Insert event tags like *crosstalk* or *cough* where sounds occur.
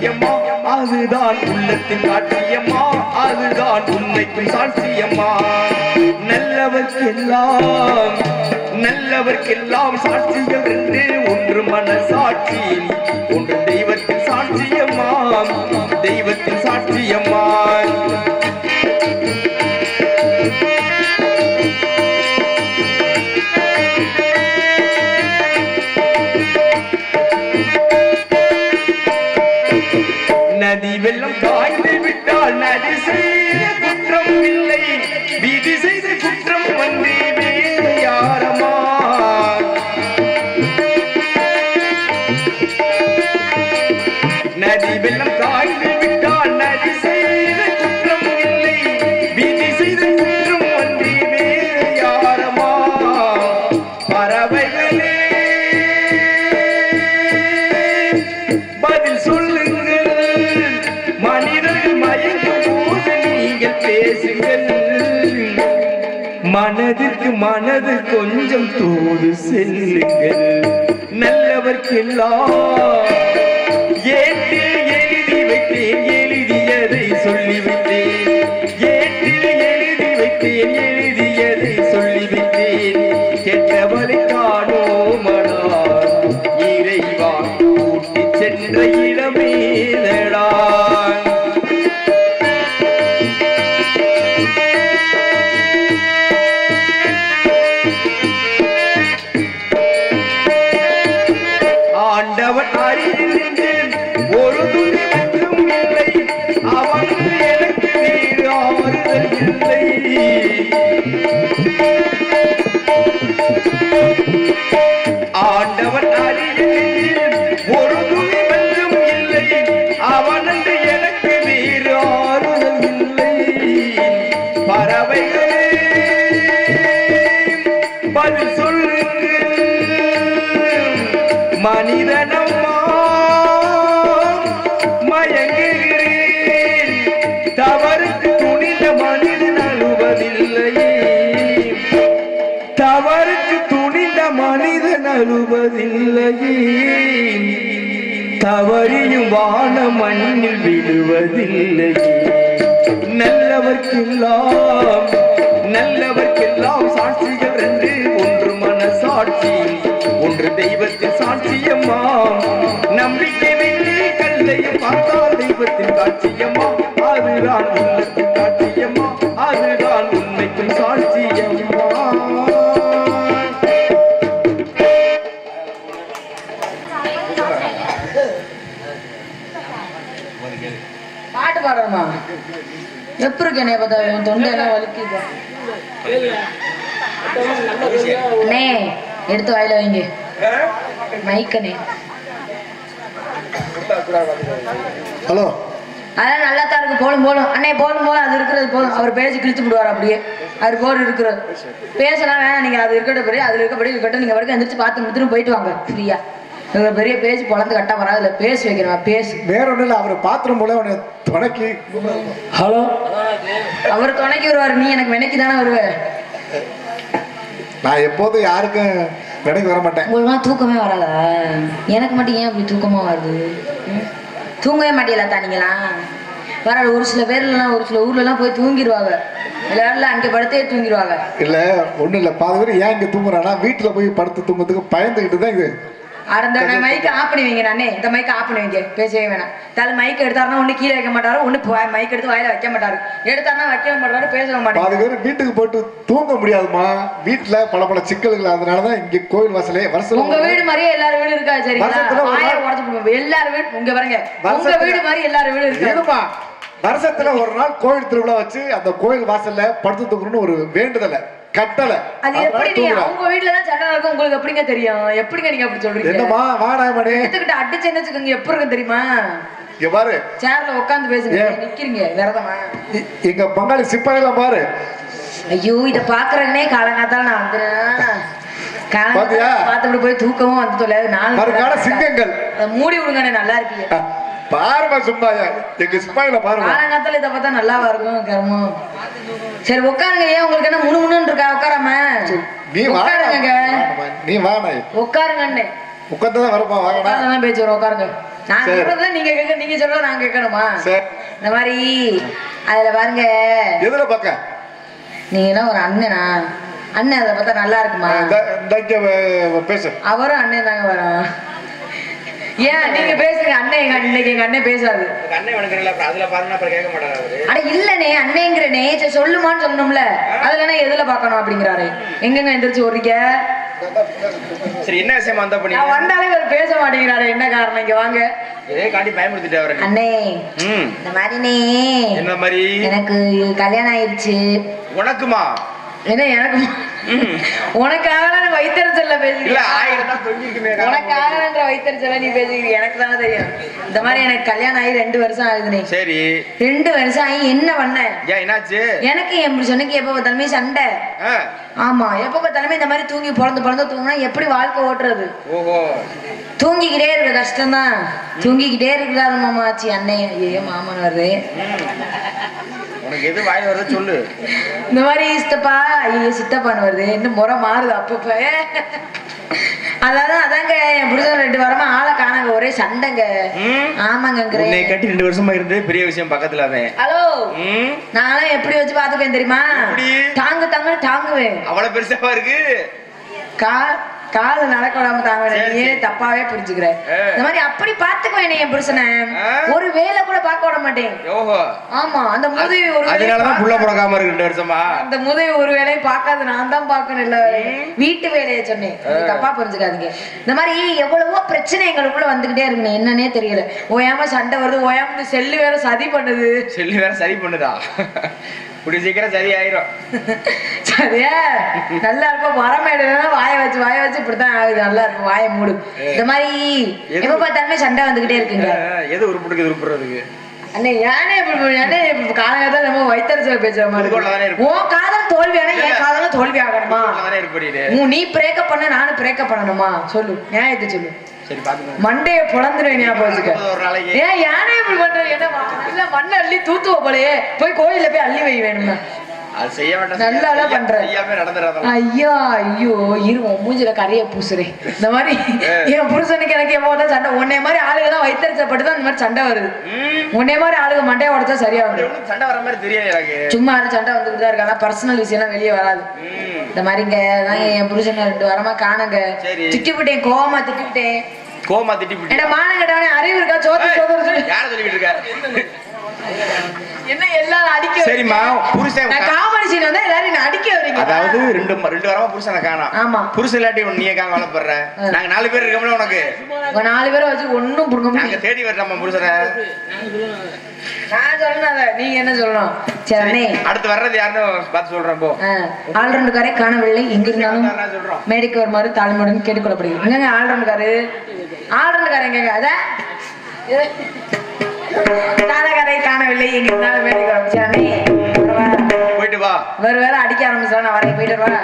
சாட்சியம்மா. அதுதான் உள்ளத்தின் காட்சியம்மா அதுதான் உண்மைக்கும் சாட்சியம்மா. நல்லவர்க்கெல்லாம் நல்லவர்க்கெல்லாம் சாட்சிகள் என்று ஒன்று மனசாட்சி ஒன்று தெய்வத்தின் சாட்சியம்மா. வெள்ளம் விட்டால் நதி செய்த குற்றம் இல்லை. விதி செய்த குற்றம் வந்து பேசுங்கள் மனதிற்கு மனது கொஞ்சம் தூது செல்லுங்கள். நல்லவர்க்கெல்லாம் ஏட்டில் எழுதி வைத்தேன் எழுதியதை சொல்லிவிட்டேன். பதில் சொல்லுக்கு மனிதனம்மா மயங்குகிறேன். தவறுக்கு துணிந்த மனிதன் அழுவதில்லை. தவறுக்கு துணிந்த மனிதன் அழுவதில்லை. தவறியும் வான மண்ணில் விழுவதில்லை. நல்லவர்க்கெல்லாம் நல்லவர்க்கெல்லாம் சாட்சிகள் ரெண்டு. ஒன்று மனசாட்சி ஒன்று தெய்வத்தின் சாட்சியம்மா நம்பிக்கை வெள்ளி கல்லையும் பார்த்தால் தெய்வத்தின் காட்சியம்மா அதுதான் உள்ளத்தின் காட்சியம்மா அதுதான் உண்மைக்கும் சாட்சியம்மா பாட்டு பாடுறமா எப்படி இருக்கு என்னைய பார்த்தா தொண்டை எல்லாம் வலிக்குது. அண்ணே எடுத்து வாயில வைங்க. மைக்கண்ணே ஹலோ. அதெல்லாம் நல்லா தான் இருக்கு போலும் போலும். அண்ணே போலும் போலும். அது இருக்கிறது போதும். அவர் பேசி கிழிச்சு விடுவார் அப்படியே. அவர் போர் இருக்கிறது. பேசலாம் வேணாம். நீங்க அது இருக்கட்டும் பெரிய அதுல இருக்கப்படி இருக்கட்டும் நீங்க வரைக்கும் எந்திரிச்சு பார்த்து முடிச்சுட்டு போயிட்டு வாங்க. ஃப்ரீயா. இவங்க பெரிய பேசி பொழந்து கட்டா வராது. இல்லை பேசி வைக்கிறவன் பேசு. வேற ஒன்றும் இல்லை அவர் பாத்ரூம் போல அவனை துணைக்கி ஹலோ? அவர் துணைக்கு வருவார். நீ எனக்கு வினைக்கு தானே வருவ. நான் எப்போதும் யாருக்கும் கடைக்கு வர மாட்டேன். உங்களுக்குலாம் தூக்கமே வராதா? எனக்கு மட்டும் ஏன் அப்படி தூக்கமா வருது? தூங்கவே மாட்டீங்களா தானிங்களாம் வராது ஒரு சில பேர்லாம் ஒரு சில ஊர்லலாம் போய் தூங்கிடுவாங்க எல்லாரும் அங்கே படுத்தே தூங்கிடுவாங்க இல்லை ஒன்றும் இல்லை பாதி பேர் ஏன் இங்கே தூங்குறானா வீட்டில் போய் படுத்து தூங்குறதுக்கு பயந்துக்கிட்டு தான் இது. அந்த மைக் ஆஃப் பண்ணி வைங்க நானே. இந்த மைக் ஆஃப் பண்ணி வைங்க பேசவே வேணாம். தலை மைக் எடுத்தாருன்னா ஒண்ணு கீழே வைக்க மாட்டாரு ஒண்ணு மைக் எடுத்து வாயில வைக்க மாட்டாரு. எடுத்தாருன்னா வைக்க மாட்டாரு பேசவே மாட்டாரு பேர் வீட்டுக்கு போட்டு தூங்க முடியாதுமா வீட்டில் பல பல சிக்கல்கள் அதனால தான் இங்கே கோயில் வாசலே வருஷம் உங்க வீடு மாதிரியே எல்லாரும் வீடு இருக்கா சரிங்களா? வாயை. உடச்சு போடுங்க. எல்லாரும் வீடு உங்க பாருங்க. உங்க வீடு மாதிரி எல்லாரும் வீடு இருக்கு? வருஷத்துல ஒரு நாள் கோயில் திருவிழா வச்சு அந்த கோயில் வாசல்ல படுத்து தூங்கணும்னு ஒரு வேண்டுதலை. கட்டளை அது எப்படி தூங்குறேன். உங்க வீட்டுல தான் சண்டை நடக்கும் உங்களுக்கு எப்படிங்க தெரியும்? எப்படிங்க நீங்க அப்படி சொல்றீங்க? என்னம்மா வாடாமணி எடுத்துக்கிட்டு அடிச்சு வச்சுக்கோங்க எப்படி இருக்கும் தெரியுமா? இங்க பாரு. சேர்ல உட்காந்து பேசுங்க? நிக்கிறீங்க விரதமா? எங்க பங்காளி சிப்பாயெல்லாம் பாரு. ஐயோ இத பாக்குறேன்னே காலங்காத்தால நான்? காலங்காத்தால பார்த்துட்டு போய் தூக்கமும் வந்து தொலையாது நாலு சிங்கங்கள். மூடி விடுங்கண்ணே நல்லா இருப்பீங்க அஹ், பாருமா சும்மாயா எங்க சிப்பாயில பாருமா. காலங்காத்தால இதை பார்த்தா நல்லாவா இருக்கும் கர்மம்? சரி உட்காருங்க ஏன் உங்களுக்கு என்ன முணு முணுன்னு இருக்கா? உட்காராம நீ உட்காருங்க நீ வாணை உட்காருங்க அண்ணே உட்காந்து தான் வரப்பா வாங்கடா உட்கார்ந்து பேச்சு வரும் உட்காருங்க நான். சொல்றத நீங்க கேட்க நீங்க சொல்றத நான் கேட்கணுமா? சரி. இந்த மாதிரி அதுல பாருங்க. எதுல பார்க்க நீங்க என்ன ஒரு அண்ணனா? அண்ணன் அதை பார்த்தா நல்லா இருக்குமா? பேசு. அவரும் அண்ணன் தாங்க வரும் ஏன்? நீங்க பேசுங்க. அண்ணன் எங்க இன்னைக்கு எங்க அண்ணன் பேசாது. அண்ணன் வணக்கறீங்களா அப்புறம் அதுல பாருங்க அப்புறம் கேட்க மாட்டாரு அவரு. அட இல்லனே அண்ணேங்கிறனே சரி சொல்லுமான்னு சொல்லணும்ல அதுல எதுல பார்க்கணும் அப்படிங்கிறாரு. எங்கெங்க எந்திரிச்சு ஓடுறீங்க சரி என்ன விஷயமா வந்தா பண்ணி நான் வந்தாலே இவர் பேச மாட்டேங்கிறாரு. என்ன காரணம்? இங்க வாங்க. ஏ காண்டி பயமுறுத்திட்டு அவரை. அண்ணே இந்த மாதிரினே என்ன மாதிரி? எனக்கு கல்யாணம் ஆயிடுச்சு. உனக்குமா? என்ன எனக்கு. உனக்காக வைத்தறிச்சல்ல இல்ல பேசுகிறேன் ஆயிரம் தான் தொங்கிக்குமே உனக்காகன்ற வைத்தறிச்சல நீ பேசுகிறீங்க எனக்கு தானே தெரியும். இந்த மாதிரி எனக்கு கல்யாணம் ஆகி ரெண்டு வருஷம் ஆகுதுனே. சரி. ரெண்டு வருஷம் ஆகி என்ன பண்ண? என்னாச்சு? எனக்கு என் புருஷனுக்கு எப்ப பார்த்தாலுமே சண்டை. ஆமா எப்ப பார்த்தாலுமே இந்த மாதிரி தூங்கி பிறந்து பிறந்து தூங்கினா எப்படி வாழ்க்கை ஓட்டுறது? தூங்கிக்கிட்டே இருக்க கஷ்டம்தான். தூங்கிக்கிட்டே இருக்கிறாரு மாமாச்சி அண்ணன் ஐயோ மாமன் வருது உனக்கு எது வாய் வருது சொல்லு. இந்த மாதிரி சித்தப்பா ஐயோ சித்தப்பான்னு வருது. என்ன முறை மாறுது அப்பப்ப. அதாவது அதாங்க என் புருஷன் ரெண்டு வாரமா ஆளை காணாங்க. ஒரே சண்டைங்க. உன்னை கட்டி ரெண்டு வருஷமா இருந்து பெரிய விஷயம் பக்கத்துல அவன். ஹலோ? ம்? நான்லாம் எப்படி வச்சு பாத்துப்பேன் தெரியுமா? தாங்கு தாங்கன்னு தாங்குவேன் அவ்வளவு பெருசாவா இருக்கு? கா கால நடக்க விடாம நீ சரி. தப்பாவே புரிஞ்சுக்கிற. இந்த மாதிரி அப்படி பாத்துக்குவேன் என் புருஷனை. ஒரு வேலை கூட பார்க்க விட மாட்டேன். ஆமா அந்த முதுவி ஒரு அதனாலதான் புள்ள பிறக்காம இருக்கு ரெண்டு வருஷமா? அந்த முதுவி ஒரு வேலையை பார்க்காது நான் தான் பார்க்கணும். எல்லா வேலையும் வீட்டு வேலையை சொன்னேன். தப்பா புரிஞ்சுக்காதீங்க. இந்த மாதிரி எவ்வளவோ பிரச்சனை எங்களுக்குள்ள வந்துகிட்டே இருக்குங்க என்னன்னே தெரியல. ஓயாம சண்டை வருது ஓயாம செல்லு வேற சதி பண்ணுது. செல்லி வேற சரி பண்ணுதா? இப்படி சீக்கிரம் சரி ஆயிரும். *laughs* சரியா? நல்லா இருக்கும். மரமேடு வாய வச்சு வாய வச்சு இப்படித்தான் ஆகுது. நல்லா இருக்கும். வாயை மூடு. இந்த மாதிரி? எப்ப பார்த்தாலுமே சண்டை வந்துகிட்டே இருக்குங்க. எது உருப்பிடுக்கு உருப்புறதுக்கு அண்ணே ஏனே இப்படி ஏனே இப்படி காலங்கத்தான் நம்ம வைத்தறிச்சல் பேசுற மாதிரி. உன் காதல் தோல்வி ஆனா என் காதலும் தோல்வி ஆகணுமா? நீ? பிரேக்கப் பண்ண நானும் பிரேக்கப் பண்ணணுமா? சொல்லு. நியாயத்தை சொல்லு. மண்டைய ஞாபகம் வச்சுக்க. நாளைக்கு. ஏன் யானே இப்படி பண்ற? என்ன மண்ணை அள்ளி தூத்துவ போலயே. போய் கோயில்ல போய் அள்ளி வை வேணுமா அது செய்ய வேண்டாம் நல்லா ஐயோ ஐயோ இரு உன் மூஞ்சில கரைய பூசுறேன். இந்த மாதிரி என் புருஷனுக்கு எனக்கு எப்போ தான் சண்டை. உன்னை மாதிரி ஆளுங்க தான் வைத்தறிச்சப்பட்டு தான் இந்த மாதிரி சண்டை வருது. உன்னை மாதிரி ஆளுங்க மண்டைய உடைச்சா சரியா வரும் சண்டை வர மாதிரி தெரியாது எனக்கு. சும்மா சண்டை வந்துட்டு தான் இருக்காங்க. பர்சனல் விஷயம்லாம் வெளியே வராது. இந்த மாதிரிங்க என் புருஷனை ரெண்டு வாரமா காணுங்க. திட்டிவிட்டேன் கோவமா திட்டிவிட்டேன். கோமா திட்டி கட்டவனே அறிவு இருக்கா? சோத்து யார என்ன எல்லாரும் அடிக்க? சரிம்மா, புருஷன் நான் காமெடி சீன் வந்தா எல்லாரும் அடிக்க வரீங்க அதாவது ரெண்டு ரெண்டு வாரமா புருஷனை காணோம். ஆமா. புருஷன் இல்லாட்டி உன்னை நீ காங்க வளப்படுற நாங்க நாலு பேர் இருக்கோம்ல உனக்கு. உங்க நாலு பேரை வச்சு ஒண்ணும் புடுங்க நாங்க தேடி வரலாமா புருஷனை? நான் சொல்லணும் அதை நீங்க என்ன சொல்லணும்? சரி அடுத்து வர்றது யாருன்னு பார்த்து சொல்றேன் போ. ஆல்ரவுண்டு காரை காணவில்லை எங்கிருந்தாலும் மேடைக்கு வருமாறு தாழ்மையுடன் கேட்டுக்கொள்ளப்படுகிறது எங்கங்க ஆல்ரவுண்டு காரு ஆல்ரவுண்டு காரு எங்கங்க? அத? தானகாரை காணவில்லை. வரும் சரி அண்ணே வரவா? போயிட்டு வா. வேறு வேற அடிக்க ஆரம்பிச்சா நான் வரேன் போயிட்டு வரவா